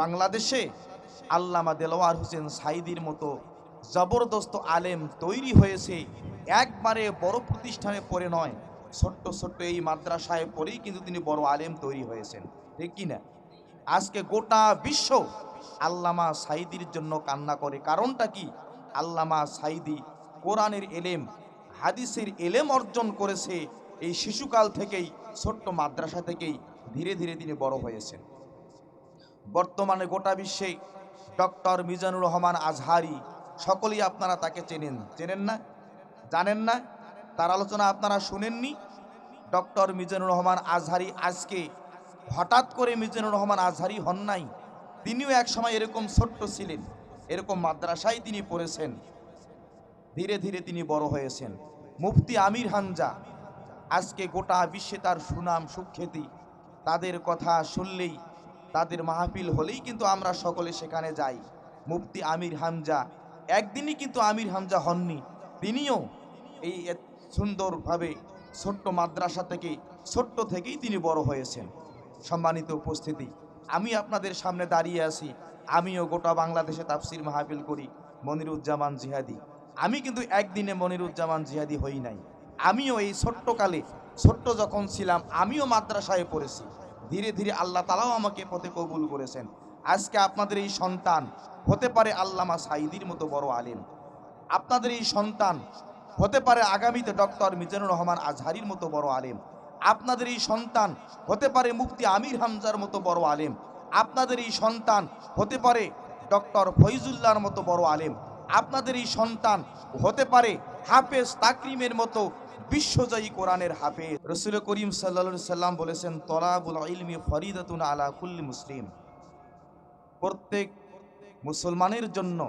বাংলাদেশে আল্লামা দেলোয়ার হোসেন সাইদির মতো জবরদস্ত আলেম তৈরি হয়েছে, একবারে বড় প্রতিষ্ঠানে পড়ে নয়, ছোট্ট ছোট্ট এই মাদ্রাসায় পড়েই কিন্তু তিনি বড় আলেম তৈরি হয়েছেন। ঠিক কি না? আজকে গোটা বিশ্ব আল্লামা সাইদির জন্য কান্না করে। কারণটা কি? আল্লামা সাইদি কোরআনের এলেম, হাদিসের এলেম অর্জন করেছে, এই শিশুকাল থেকেই, ছোট্ট মাদ্রাসা থেকেই ধীরে ধীরে তিনি বড় হয়েছেন। বর্তমানে গোটা বিশ্বে ডক্টর মিজানুর রহমান আজহারি, সকলেই আপনারা তাকে চেনেন। চেনেন না? জানেন না? তার আলোচনা আপনারা শুনেননি? ডক্টর মিজানুর রহমান আজহারি আজকে হঠাৎ করে মিজানুর রহমান আজহারি হন নাই? তিনিও এক সময় এরকম ছোট্ট ছিলেন, এরকম মাদ্রাসায় তিনি পড়েছেন। ধীরে ধীরে তিনি বড় হয়েছেন। মুফতি আমির হানজা আজকে গোটা বিশ্বে তার সুনাম সুখ্যাতি, তাদের কথা শুনলেই তাদের মাহফিল হলেই কিন্তু আমরা সকলে সেখানে যাই। মুফতি আমির হামজা, একদিনই কিন্তু আমির হামজা হননি, তিনিও এই সুন্দরভাবে ছোট্ট মাদ্রাসা থেকে, ছোট্ট থেকেই তিনি বড় হয়েছেন। সম্মানিত উপস্থিতি, আমি আপনাদের সামনে দাঁড়িয়ে আছি, আমিও গোটা বাংলাদেশে তাফসির মাহফিল করি, মনিরুজ্জামান জিহাদি। আমি কিন্তু একদিনে মনিরুজ্জামান জিহাদি হই নাই। আমিও এই ছোট্টকালে, ছোট্ট যখন ছিলাম, আমিও মাদ্রাসায় পড়েছি। ধীরে ধীরে আল্লাহ তালাও আমাকে পথে কবুল করেছেন। আজকে আপনাদের এই সন্তান, হতে পারে আল্লামা সাইদির মতো বড় আলেম। আপনাদের এই সন্তান, হতে পারে আগামীতে ডক্টর মিজানুর রহমান আজহারির মতো বড় আলেম। আপনাদের এই সন্তান, হতে পারে মুফতি আমির হামজার মতো বড় আলেম। আপনাদের এই সন্তান, হতে পারে ডক্টর ফৈজুল্লাহর মতো বড় আলেম। আপনাদের এই সন্তান, হতে পারে হাফেজ তাকরিমের মতো বিশ্বজয়ী কোরআনের হাফেজ। রসুল করিম সাল্লা সাল্লাম বলেছেন, তলাবুল ইলমি ফরিদাতুন আলা কুল্লি মুসলিম। প্রত্যেক মুসলমানের জন্য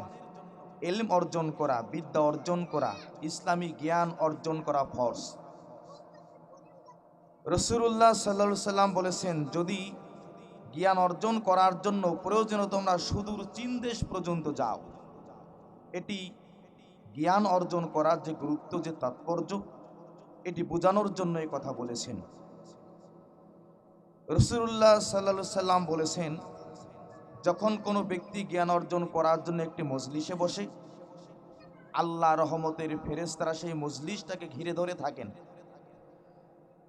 এলম অর্জন করা, বিদ্যা অর্জন করা, ইসলামী জ্ঞান অর্জন করা ফর্স রসুল্লাহ সাল্লা সাল্লাম বলেছেন, যদি জ্ঞান অর্জন করার জন্য প্রয়োজনে তোমরা সুদূর চীন দেশ পর্যন্ত যাও। এটি জ্ঞান অর্জন করার যে গুরুত্ব, যে তাৎপর্য এটি বোঝানোর জন্য এই কথা বলেছেন। রসুল্লাহ সাল্লা সাল্লাম বলেছেন, যখন কোনো ব্যক্তি জ্ঞান অর্জন করার জন্য একটি মজলিসে বসে, আল্লাহ রহমতের ফেরেস্তারা সেই মজলিসটাকে ঘিরে ধরে থাকেন।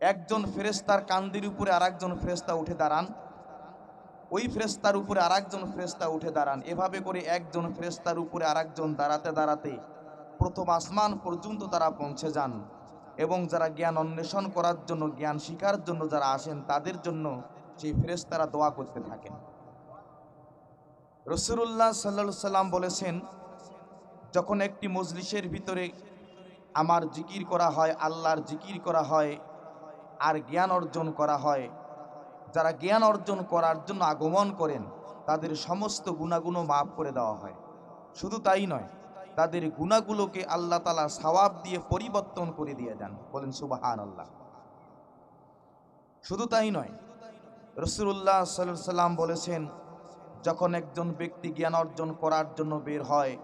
একজন ফেরেস্তার কান্দির উপরে আরেকজন ফেরেস্তা উঠে দাঁড়ান, ওই ফেরেস্তার উপরে আরেকজন ফেরেস্তা উঠে দাঁড়ান। এভাবে করে একজন ফেরেস্তার উপরে আরেকজন দাঁড়াতে দাঁড়াতে প্রথম আসমান পর্যন্ত তারা পৌঁছে যান। এবং যারা জ্ঞান অন্বেষণ করার জন্য, জ্ঞান শিকার জন্য যারা আসেন, তাদের জন্য সেই ফেরেস্তারা দোয়া করতে থাকেন। রসুল্লাহ সাল্লা সাল্লাম বলেছেন, যখন একটি মজলিসের ভিতরে আমার জিকির করা হয়, আল্লাহর জিকির করা হয়, আর জ্ঞান অর্জন করা হয়, যারা জ্ঞান অর্জন করার জন্য আগমন করেন, তাদের সমস্ত গুণাগুণও মাফ করে দেওয়া হয়। শুধু তাই নয় তাদের গুণাগুলোকে আল্লাহ তালা সওয়াব দিয়ে পরিবর্তন করে দিয়ে দেন বলেন সুবাহান আল্লাহ শুধু তাই নয় রসুল্লাহ সাল্লাহ সাল্লাম বলেছেন, যখন একজন ব্যক্তি জ্ঞান অর্জন করার জন্য বের হয়,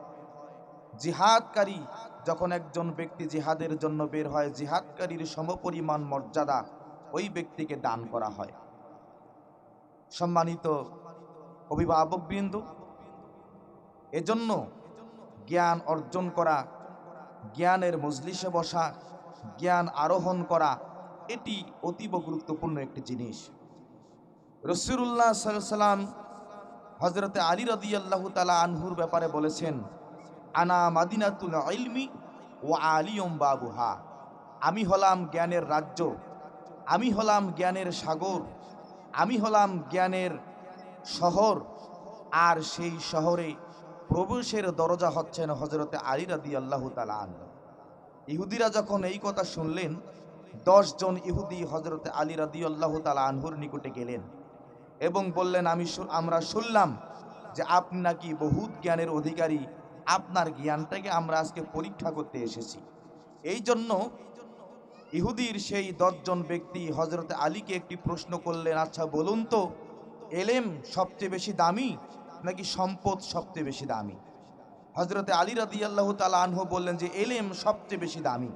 জিহাদকারী যখন একজন ব্যক্তি জিহাদের জন্য বের হয়, জিহাদকারীর সমপরিমাণ মর্যাদা ওই ব্যক্তিকে দান করা হয়। সম্মানিত অভিভাবকবৃন্দ, এজন্য জ্ঞান অর্জন করা, জ্ঞানের মজলিসে বসা, জ্ঞান আরোহণ করা, এটি অতীব গুরুত্বপূর্ণ একটি জিনিস। রসিরুল্লাহ সাল্লাম হজরতে আলী রদি আল্লাহ তালা আনহুর ব্যাপারে বলেছেন, আনা মাদিনাতুল ইলমি ও আলিয়ম বাবুহা। আমি হলাম জ্ঞানের রাজ্য, আমি হলাম জ্ঞানের সাগর, আমি হলাম জ্ঞানের শহর, আর সেই শহরে প্রবেশের দরজা হচ্ছেন হজরতে আলী রাদি আল্লাহ আনহ। ইহুদিরা যখন এই কথা শুনলেন জন ইহুদি হজরতে আলী রাদি আল্লাহ তালা আনহুর নিকটে গেলেন এবং বললেন, আমি আমরা শুনলাম যে আপনি নাকি বহুত জ্ঞানের অধিকারী। আপনার জ্ঞানটাকে আমরা আজকে পরীক্ষা করতে এসেছি। এই জন্য ইহুদির সেই দশজন ব্যক্তি হজরতে আলীকে একটি প্রশ্ন করলেন আচ্ছা বলুন তো, এলেম সবচেয়ে বেশি দামি নাকি সম্পদ সবচেয়ে বেশি দামি? হজরতে আলী রাদি আল্লাহ তালা আনহু বললেন যে, এলেম সবচেয়ে বেশি দামি।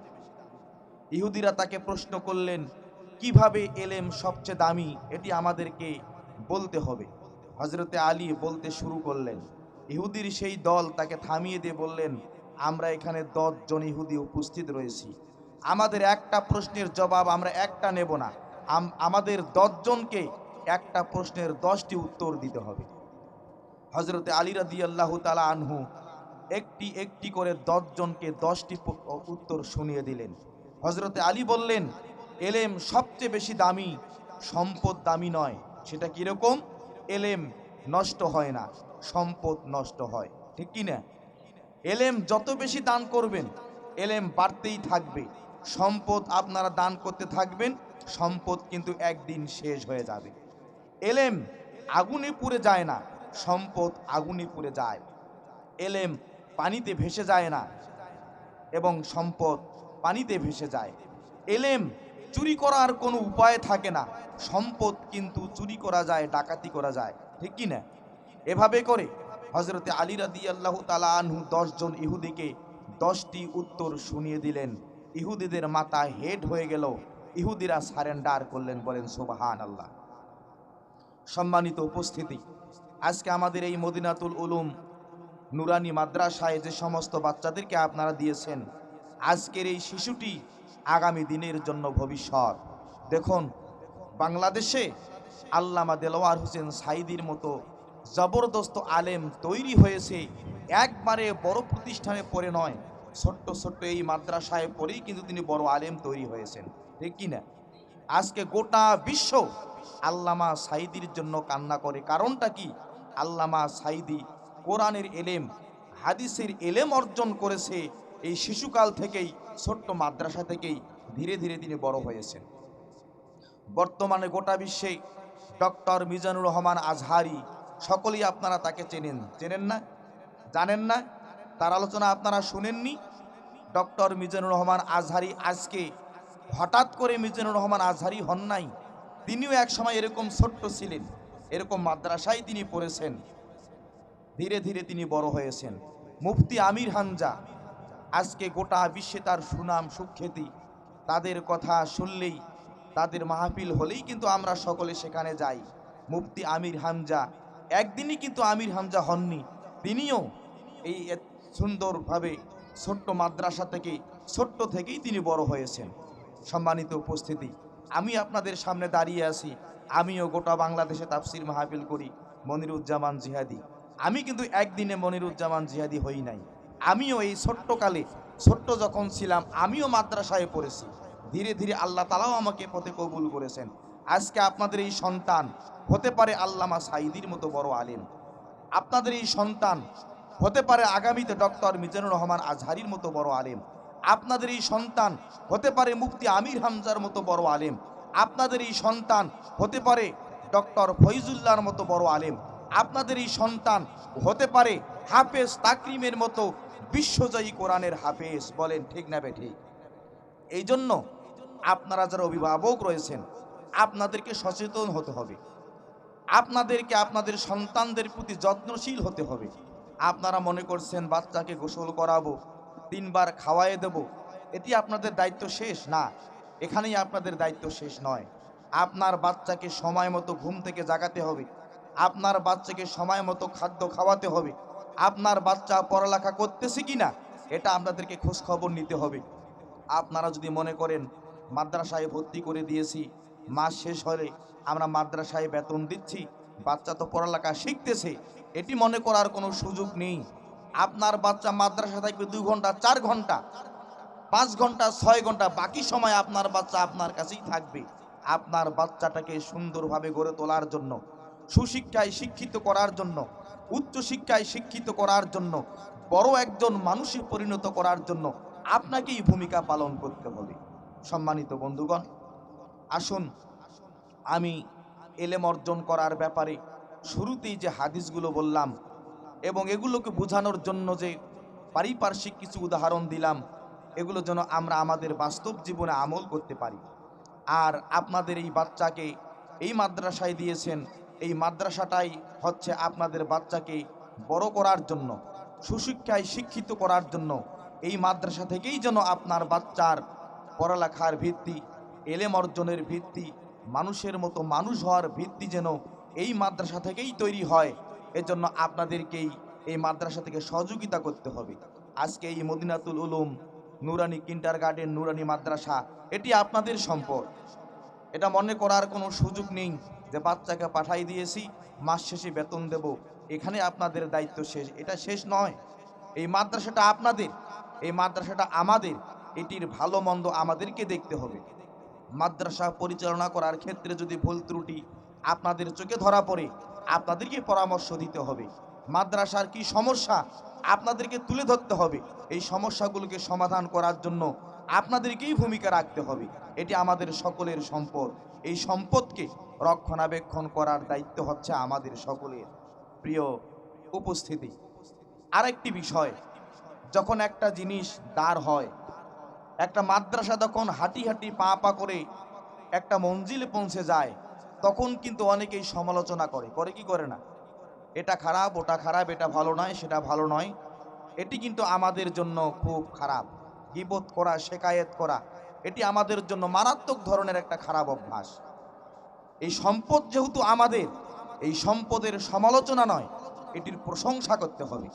ইহুদিরা তাকে প্রশ্ন করলেন, কীভাবে এলেম সবচেয়ে দামি? এটি আমাদেরকে বলতে হবে। হজরতে আলী বলতে শুরু করলেন, ইহুদির সেই দল তাকে থামিয়ে দিয়ে বললেন, আমরা এখানে জন ইহুদি উপস্থিত রয়েছি। আমাদের একটা প্রশ্নের জবাব আমরা একটা নেব না। আমাদের দশজনকে একটা প্রশ্নের দশটি উত্তর দিতে হবে। হজরতে আলী রাদি আল্লাহ তালা আনহু একটি একটি করে দশজনকে দশটি উত্তর শুনিয়ে দিলেন। হজরতে আলী বললেন, এলেম সবচেয়ে বেশি দামি সম্পদ দামি নয়। সেটা কীরকম? এলেম নষ্ট হয় না, সম্পদ নষ্ট হয়। ঠিক কি না এলেম যত বেশি দান করবেন, এলেম বাড়তেই থাকবে। সম্পদ আপনারা দান করতে থাকবেন, সম্পদ কিন্তু একদিন শেষ হয়ে যাবে। এলেম আগুনে পুড়ে যায় না সম্পদ আগুনে পুড়ে যায়। এলেম পানিতে ভেসে যায় না এবং সম্পদ পানিতে ভেসে যায়। এলেম চুরি করার কোনো উপায় থাকে না। সম্পদ কিন্তু চুরি করা যায়, ডাকাতি করা যায়। ঠিক কি না? এভাবে করে হজরতে আলী রাদি আল্লাহ তালা আনহু দশজন ইহুদিকে দশটি উত্তর শুনিয়ে দিলেন। ইহুদিদের মাথা হেড হয়ে গেল। ইহুদিরা সারেন্ডার করলেন, বলেন সোবাহান আল্লাহ সম্মানিত উপস্থিতি আজকে আমাদের এই মদিনাতুল উলুম নুরানি মাদ্রাসায় যে সমস্ত বাচ্চাদেরকে আপনারা দিয়েছেন, আজকের এই শিশুটি আগামী দিনের জন্য ভবিষ্যৎ। দেখুন, বাংলাদেশে আল্লামা দেলোয়ার হোসেন সাইদির মতো জবরদস্ত আলেম তৈরি হয়েছে, একবারে বড় প্রতিষ্ঠানে পড়ে নয়, ছোট্ট ছোট্ট এই মাদ্রাসায় পড়েই কিন্তু তিনি বড় আলেম তৈরি হয়েছেন। ঠিক কি না? আজকে গোটা বিশ্ব আল্লামা সাইদির জন্য কান্না করে, কারণটা কি? আল্লামা সাইদি কোরআনের এলেম, হাদিসের এলেম অর্জন করেছে এই শিশুকাল থেকেই, ছোট্ট মাদ্রাসা থেকেই ধীরে ধীরে তিনি বড় হয়েছেন। বর্তমানে গোটা বিশ্বে ডক্টর মিজানুর রহমান আজহারি, সকলেই আপনারা তাকে চেনেন। চেনেন না? জানেন না? তার আলোচনা আপনারা শুনেননি? ডক্টর মিজানুর রহমান আজহারি আজকে হঠাৎ করে মিজানুর রহমান আজহারি হন নাই? তিনিও এক সময় এরকম ছোট্ট ছিলেন। এরকম মাদ্রাসায় তিনি পড়েছেন। ধীরে ধীরে তিনি বড় হয়েছেন। মুফতি আমির হানজা, আজকে গোটা বিশ্বে তার সুনাম সুখ্যাতি। তাদের কথা শুনলেই, তাদের মাহফিল হলেই কিন্তু আমরা সকলে সেখানে যাই। মুফতি আমির হামজা একদিনই কিন্তু আমির হামজা হননি, তিনিও এই সুন্দরভাবে ছোট্ট মাদ্রাসা থেকে, ছোট্ট থেকেই তিনি বড় হয়েছেন। সম্মানিত উপস্থিতি। আমি আপনাদের সামনে দাঁড়িয়ে আছি। আমিও গোটা বাংলাদেশে তাফসির মাহফিল করি, মনিরুজ্জামান জিহাদি। আমি কিন্তু একদিনে মনিরুজ্জামান জিহাদি হই নাই। আমিও এই ছোট্টকালে, ছোট্ট যখন ছিলাম, আমিও মাদ্রাসায় পড়েছি। ধীরে ধীরে আল্লাহ তালাও আমাকে পথে কবুল করেছেন। আজকে আপনাদের এই সন্তান, হতে পারে আল্লামা সাইদির মতো বড় আলেম। আপনাদের এই সন্তান, হতে পারে আগামীতে ডক্টর মিজানুর রহমান আজহারির মতো বড় আলেম। আপনাদের এই সন্তান হতে পারে মুফতি আমির হামজার মতো বড় আলেম। আপনাদের এই সন্তান হতে পারে ডক্টর ফৈজুল্লাহর মতো বড় আলেম। আপনাদের এই সন্তান হতে পারে হাফেজ তাকরিমের মতো বিশ্বজয়ী কোরআনের হাফেজ। বলেন, ঠিক না বে ঠিক? এই জন্য আপনারা যারা অভিভাবক রয়েছেন, আপনাদেরকে সচেতন হতে হবে। আপনাদেরকে আপনাদের সন্তানদের প্রতি যত্নশীল হতে হবে। আপনারা মনে করছেন, বাচ্চাকে গোসল করাবো তিনবার খাওয়াই দেব। এটি আপনাদের দায়িত্ব শেষ? না, এখানেই আপনাদের দায়িত্ব শেষ নয়। আপনার বাচ্চাকে সময় মতো ঘুম থেকে জাগাতে হবে। আপনার বাচ্চাকে সময় মতো খাদ্য খাওয়াতে হবে। আপনার বাচ্চা পড়ালেখা করতেছে কি না এটা আপনাদেরকে খোঁজ খবর নিতে হবে। আপনারা যদি মনে করেন, মাদ্রাসায় ভর্তি করে দিয়েছি, মাস শেষ হলে আমরা মাদ্রাসায় বেতন দিচ্ছি, বাচ্চা তো পড়ালেখা শিখতেছে, এটি মনে করার কোনো সুযোগ নেই। আপনার বাচ্চা মাদ্রাসা থাকবে দুই ঘণ্টা, চার ঘণ্টা, পাঁচ ঘণ্টা, ছয় ঘণ্টা, বাকি সময় আপনার বাচ্চা আপনার কাছেই থাকবে। আপনার বাচ্চাটাকে সুন্দরভাবে গড়ে তোলার জন্য, সুশিক্ষায় শিক্ষিত করার জন্য উচ্চ শিক্ষায় শিক্ষিত করার জন্য, বড় একজন মানুষে পরিণত করার জন্য আপনাকেই ভূমিকা পালন করতে হবে। সম্মানিত বন্ধুগণ, আসুন, আমি এলেম অর্জন করার ব্যাপারে শুরুতেই যে হাদিসগুলো বললাম এবং এগুলোকে বোঝানোর জন্য যে পারিপার্শ্বিক কিছু উদাহরণ দিলাম, এগুলো যেন আমরা আমাদের বাস্তব জীবনে আমল করতে পারি। আর আপনাদের এই বাচ্চাকে এই মাদ্রাসায় দিয়েছেন, এই মাদ্রাসাটাই হচ্ছে আপনাদের বাচ্চাকে বড় করার জন্য, সুশিক্ষায় শিক্ষিত করার জন্য, এই মাদ্রাসা থেকেই যেন আপনার বাচ্চার পড়ালেখার ভিত্তি, এলেম অর্জনের ভিত্তি, মানুষের মতো মানুষ হওয়ার ভিত্তি যেন এই মাদ্রাসা থেকেই তৈরি হয়। এজন্য আপনাদেরকেই এই মাদ্রাসা থেকে সহযোগিতা করতে হবে। আজকে এই মদিনাতুল উলুম নুরানি কিন্টার গার্ডেন নুরানি মাদ্রাসা, এটি আপনাদের সম্পদ। এটা মনে করার কোনো সুযোগ নেই যে বাচ্চাকে পাঠাই দিয়েছি, মাস শেষে বেতন দেব। এখানে আপনাদের দায়িত্ব শেষ। এটা শেষ নয়। এই মাদ্রাসাটা আপনাদের, এই মাদ্রাসাটা আমাদের। এটির ভালো মন্দ আমাদেরকে দেখতে হবে। মাদ্রাসা পরিচালনা করার ক্ষেত্রে যদি ভুল ত্রুটি আপনাদের চোখে ধরা পড়ে আপনাদেরকে পরামর্শ দিতে হবে। মাদ্রাসার কি সমস্যা? আপনাদেরকে তুলে ধরতে হবে। এই সমস্যাগুলোকে সমাধান করার জন্য আপনাদেরকেই ভূমিকা রাখতে হবে। এটি আমাদের সকলের সম্পদ। এই সম্পদকে রক্ষণাবেক্ষণ করার দায়িত্ব হচ্ছে আমাদের সকলের। প্রিয় উপস্থিতি, আরেকটি বিষয়, যখন একটা জিনিস দাঁড় হয়, একটা মাদ্রাসা তখন হাঁটি হাঁটি পা পা করে একটা মঞ্জিলে পৌঁছে যায় তখন কিন্তু অনেকেই সমালোচনা করে। করে কি করে না? এটা খারাপ, ওটা খারাপ, এটা ভালো নয়, সেটা ভালো নয়। এটি কিন্তু আমাদের জন্য খুব খারাপ। গিবত করা, শেকায়েত করা, এটি আমাদের জন্য মারাত্মক ধরনের একটা খারাপ অভ্যাস। এই সম্পদ যেহেতু আমাদের, এই সম্পদের সমালোচনা নয়, এটির প্রশংসা করতে হবে।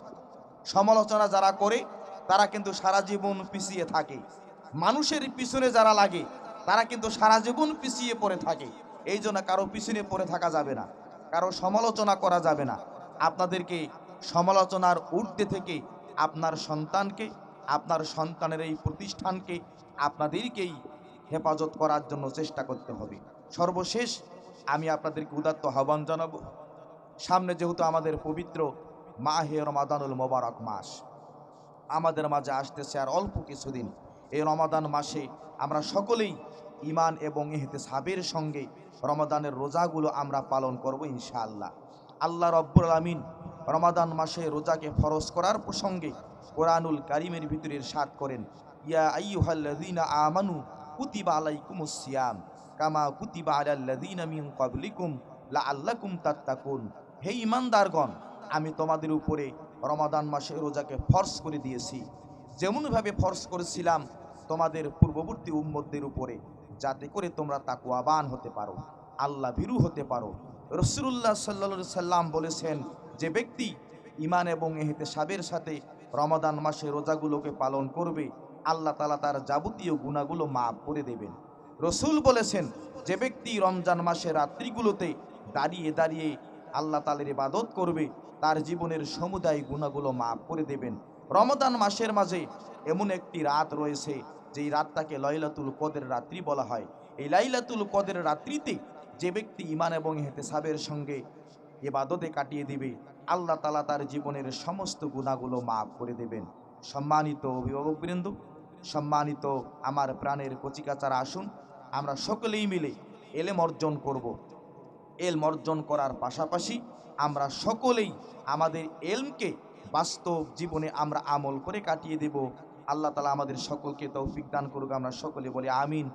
সমালোচনা যারা করে, তারা কিন্তু সারা জীবন পিছিয়ে থাকে। মানুষের পিছনে যারা লাগে, তারা কিন্তু সারা জীবন পিছিয়ে পড়ে থাকে। এই জন্য কারও পিছনে পড়ে থাকা যাবে না, কারও সমালোচনা করা যাবে না। আপনাদেরকে সমালোচনার ঊর্ধ্বে থেকে আপনার সন্তানকে, আপনার সন্তানের এই প্রতিষ্ঠানকে, আপনাদেরকেই হেফাজত করার জন্য চেষ্টা করতে হবে। সর্বশেষ আমি আপনাদেরকে উদাত্ত আহ্বান জানাব, সামনে যেহেতু আমাদের পবিত্র মাহে রমাদানুল মোবারক মাস, আমাদের মাঝে আসতেছে আর অল্প কিছুদিন। এই রমাদান মাসে আমরা সকলেই ইমান এবং এহতে সাবের সঙ্গে রমাদানের রোজাগুলো আমরা পালন করব ইনশাআল্লাহ। আল্লাহ রব্বুল আমিন রমাদান মাসে রোজাকে ফরজ করার প্রসঙ্গে কোরআনুল কারিমের ভিতরে সাত করেন, ইয়া আইয়ুহাল্লাযীনা আমানু কুতিবা আলাইকুমুস সিয়াম, কামা কুতিবা আলাল্লাযীনা মিন ক্বাবলিকুম লাআল্লাকুম তাত্তাকুন। হে ইমানদারগণ আমি তোমাদের উপরে রমাদান মাসে রোজাকে ফর্স করে দিয়েছি। যেমনভাবে ফর্স করেছিলাম তোমাদের পূর্ববর্তী উম্মতদের উপরে। যাতে করে তোমরা তাকুয়াবান হতে পারো, আল্লাহ ভীরু হতে পারো। রসুল্লাহ সাল্লা সাল্লাম বলেছেন যে ব্যক্তি ইমান এবং এহেতে সাবের সাথে রমাদান মাসে রোজাগুলোকে পালন করবে, আল্লাহ তালা তার যাবতীয় গুণাগুলো মাফ করে দেবেন। রসুল বলেছেন যে ব্যক্তি রমজান মাসে রাত্রিগুলোতে দাঁড়িয়ে দাঁড়িয়ে আল্লাহ তালের ইবাদত করবে, তার জীবনের সমুদায় গুণাগুলো মাফ করে দেবেন। রমদান মাসের মাঝে এমন একটি রাত রয়েছে যেই রাতটাকে লৈলাতুল কদের রাত্রি বলা হয়, এই লাইলাতুল কদের রাত্রিতে যে ব্যক্তি ইমান এবং হেতেসাবের সঙ্গে এবাদতে কাটিয়ে দিবে, আল্লাহ তালা তার জীবনের সমস্ত গুণাগুলো মাফ করে দেবেন সম্মানিত অভিভাবকবৃন্দ সম্মানিত আমার প্রাণের কচিকাচারা আসুন, আমরা সকলেই মিলে এলেম অর্জন করব। এলম অর্জন করার পাশাপাশি আমরা সকলেই আমাদের এলমকে বাস্তব জীবনে আমরা আমল করে কাটিয়ে দেব আল্লাহ তালা আমাদের সকলকে তৌফিক দান করুক আমরা সকলে বলি আমিন।